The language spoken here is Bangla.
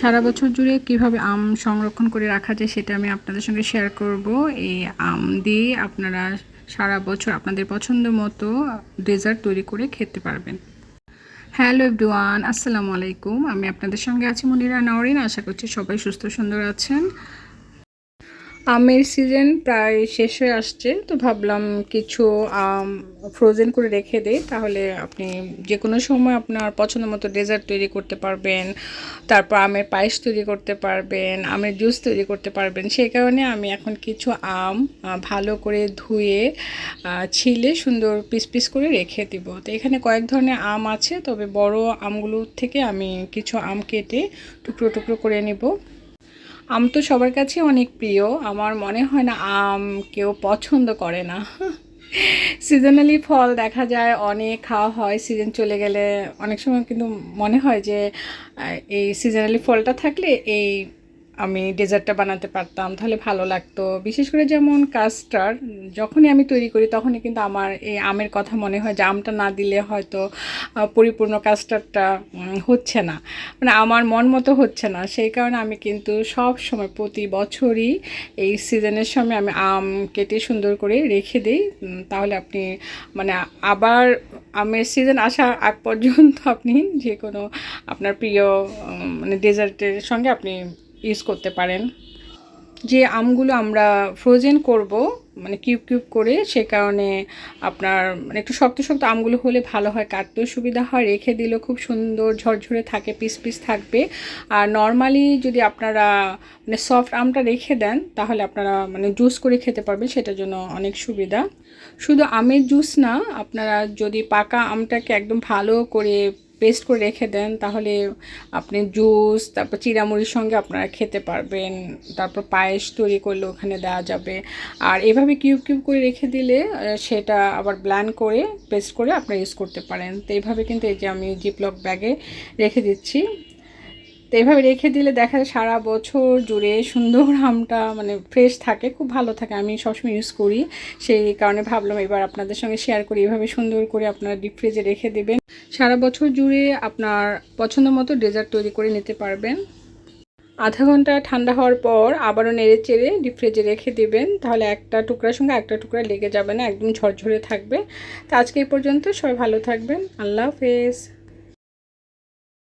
সারা বছর জুড়ে কীভাবে আম সংরক্ষণ করে রাখা যায় সেটা আমি আপনাদের সঙ্গে শেয়ার করব। এই আম দিয়ে আপনারা সারা বছর আপনাদের পছন্দ মতো ডেজার্ট তৈরি করে খেতে পারবেন। হ্যালো এভরিওয়ান আসসালামু আলাইকুম। আমি আপনাদের সঙ্গে আছি মনিরা নাওরিন। আশা করছি সবাই সুস্থ সুন্দর আছেন। আমের সিজন প্রায় শেষ হয়ে আসছে, তো ভাবলাম কিছু, আম ফ্রোজেন করে রেখে দিই, তাহলে আপনি যে কোনো সময় আপনার পছন্দ মতো ডেজার্ট তৈরি করতে পারবেন, তারপর আমের পায়েস তৈরি করতে পারবেন, আমের জুস তৈরি করতে পারবেন, সেই কারণে আমি এখন কিছু আম ভালো করে ধুয়ে ছিলে সুন্দর পিস পিস করে রেখে দিব। তো এখানে কয়েক ধরনের আম আছে, তবে বড় আমগুলোর থেকে আমি কিছু আম কেটে টুকরো টুকরো করে নিব। আম তো সবার কাছে অনেক প্রিয়। আমার মনে হয় না আম কেউ পছন্দ করে না। সিজনালি ফল দেখা যায়, অনেক খাওয়া হয়, সিজন চলে গেলে অনেক সময় কিন্তু মনে হয় যে এই সিজনালি ফলটা থাকলে এই আমি ডেজার্টটা বানাতে পারতাম তাহলে ভালো লাগতো। বিশেষ করে যেমন কাস্টার্ড যখনই আমি তৈরি করি তখনই কিন্তু আমার এই আমের কথা মনে হয় যে আমটা না দিলে হয়তো পরিপূর্ণ কাস্টার্ডটা উম, হচ্ছে না। মানে আমার মন মতো হচ্ছে না। সেই কারণে আমি কিন্তু সব সময় প্রতি বছরই এই সিজনের সময় আমি আম কেটে সুন্দর করে রেখে দিই। তাহলে আপনি মানে আবার আমের সিজন আসার আগ পর্যন্ত আপনি যে কোনো আপনার প্রিয় মানে ডেজার্টের সঙ্গে আপনি ইউজ করতে পারেন। যে আমগুলো আমরা ফ্রোজেন করব মানে কিউব কিউব করে, সে কারণে আপনার মানে একটু শক্ত শক্ত আমগুলো হলে ভালো হয়, কাটতেও সুবিধা হয়, রেখে দিলেও খুব সুন্দর ঝরঝরে থাকে পিস পিস থাকবে। আর নর্মালি যদি আপনারা মানে সফট আমটা রেখে দেন, তাহলে আপনারা মানে জুস করে খেতে পারবেন, সেটার জন্য অনেক সুবিধা। শুধু আমের জুস না, আপনারা যদি পাকা আমটাকে একদম ভালো করে পেস্ট করে রেখে দেন, তাহলে আপনি জুস তারপর চিরামুড়ির সঙ্গে আপনারা খেতে পারবেন। তারপর পায়েস তৈরি করলে ওখানে দেওয়া যাবে। আর এভাবে কিউব কিউব করে রেখে দিলে সেটা আবার ব্ল্যান্ড করে পেস্ট করে আপনারা ইউজ করতে পারেন। তো এইভাবে কিন্তু এই যে আমি জিপলক ব্যাগে রেখে দিচ্ছি। তো এভাবে রেখে দিলে দেখা যায় সারা বছর জুড়ে সুন্দর আমটা মানে ফ্রেশ থাকে, খুব ভালো থাকে। আমি সবসময় ইউজ করি। সেই কারণে ভাবলাম এবার আপনাদের সঙ্গে শেয়ার করি। এভাবে সুন্দর করে আপনারা ডিপ ফ্রিজে রেখে দেবেন। সারা বছর জুড়ে আপনার পছন্দ মতো ডেজার্ট তৈরি করে নিতে পারবেন। আধা ঘণ্টা ঠান্ডা হওয়ার পর আবারও নেড়ে চেড়ে ডিপ ফ্রিজে রেখে দেবেন। তাহলে একটা টুকরার সঙ্গে একটা টুকরা লেগে যাবে না, একদম ঝরঝরে থাকবে। তো আজকে এই পর্যন্ত সবাই ভালো থাকবেন। আল্লাহ হাফেজ।